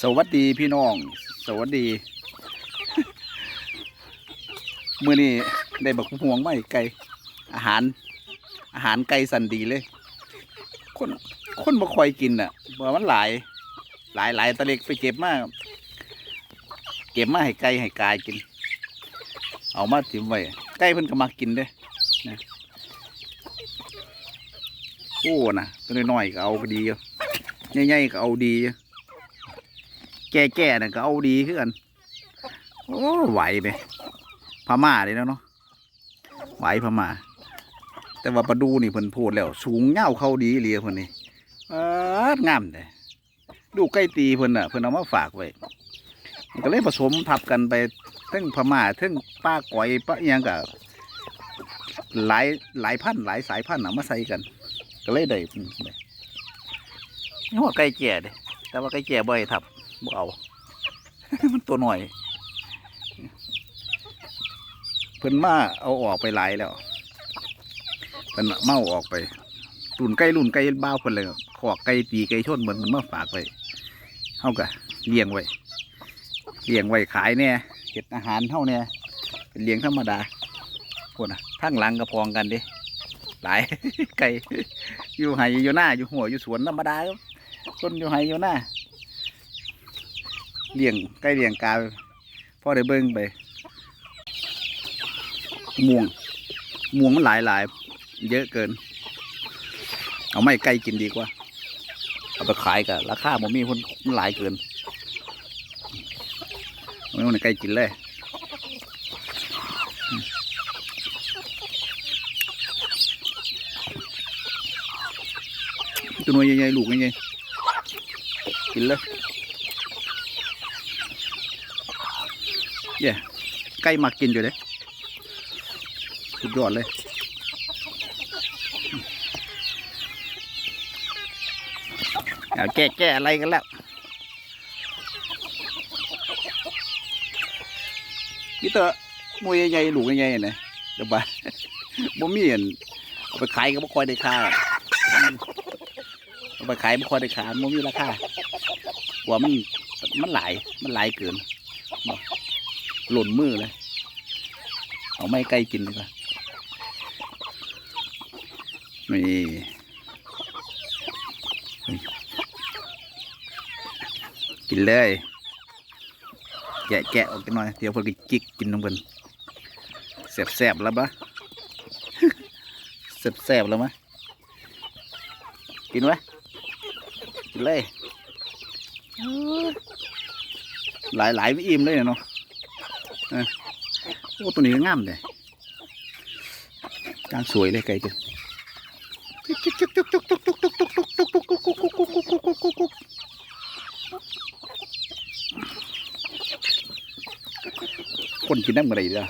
สวัสดีพี่น้อง สวัสดี มื้อนี้ได้บักห่วงมาให้ไก่อาหาร อาหารไก่สันดีเลย คนคนบ่คอยกินอะเพราะมันหลาย หลายหลายตะเล็กไปเก็บมาเก็บมาให้ไก่ให้กายกิน เอามาถิ่มไว้ไก่เพิ่นก็มักกินเด้นะโอ้นะตัวน้อยๆก็เอาก็ดีอยู่ใหญ่ๆก็เอาดี แก่ๆน่ะก็เอาดีคือกันโอ้ไหวไปพม่าเลยแล้วเนาะไหวพม่า แต่ว่าปลาดูนี่เพิ่นพูดแล้ว สูงเง่าเข้าดีเลียเพิ่นนี่เอองามแต่ดูใกล้ตีเพิ่นอะเพิ่นเอามาฝากไว้ก็เลยผสมทับกันไปทั้งพม่าทั้งป้าก๋อยป้าอิหยังกับหลายหลายพันธุ์หลายสายพันธุ์เอามาใส่กัน ก็เลยได้อืมได้นี่ว่าไก่แก่เด้แต่ว่าไก่แก่บ่ให้ทับ บ่เอา มันตัวหน่อย เพิ่นมาเอาออกไปหลายแล้วเพิ่นเมาออกไปรุ่นไก่รุ่นไก่บ้าเพิ่นเลยขอกไก่ตีไก่ชนเหมือนมันมาฝากไว้เฮากะเลี้ยงไว้เลี้ยงไว้ขายเนี่ยเก็บอาหารเท่าเนี่ยเป็นเลี้ยงธรรมดาพวกน่ะทั้งหลังกระพองกันดิหลายไก่อยู่ไหอยู่หน้าอยู่หัวอยู่สวนธรรมดาครับคนอยู่ไหอยู่หน้า เลี้ยงไก่เลี้ยงกาพ่อได้เบิ่งไปม่วงม่วงมันหลายหลายเยอะเกิน เอาไม่ไก่กินดีกว่า เอาไปขายกับราคาบ่มีคนมันหลายเกินไม่ต้องไก่กินเลยตัวน้อยใหญ่ๆลูกใหญ่ๆกินเลย เย่ไก่มักกินอยู่เด้สุดยอดเลย เอาแก้แก้อะไรกันแล้วพี่เตอมวยใหญ่ๆลูใหญ่ๆนะเดี๋ยวไปบ่มีอันเอาไปขายก็บ่ค่อยได้ค่าเอาไปขายบ่ค่อยได้ค่าบ่มีราคาหัวมันมันหลายมันหลายเกินบ่ หล่นมือเลย เอาไม่ใกล้กินดีกว่านี่กินเลยแกะแกะออกกันหน่อย เดี๋ยวเพิ่นก็จิกกินน้ำเพิ่นแซ่บแซ่บๆแล้วปะแซ่บแซ่บๆแล้วมะกินไหมกินเลยหลายหลายไม่อิ่มเลยเนาะเออ โอ้ตัวนี้ก็งามเลยการสวยเลยไก่ตัวคนกินน้ำอะไรเด้อ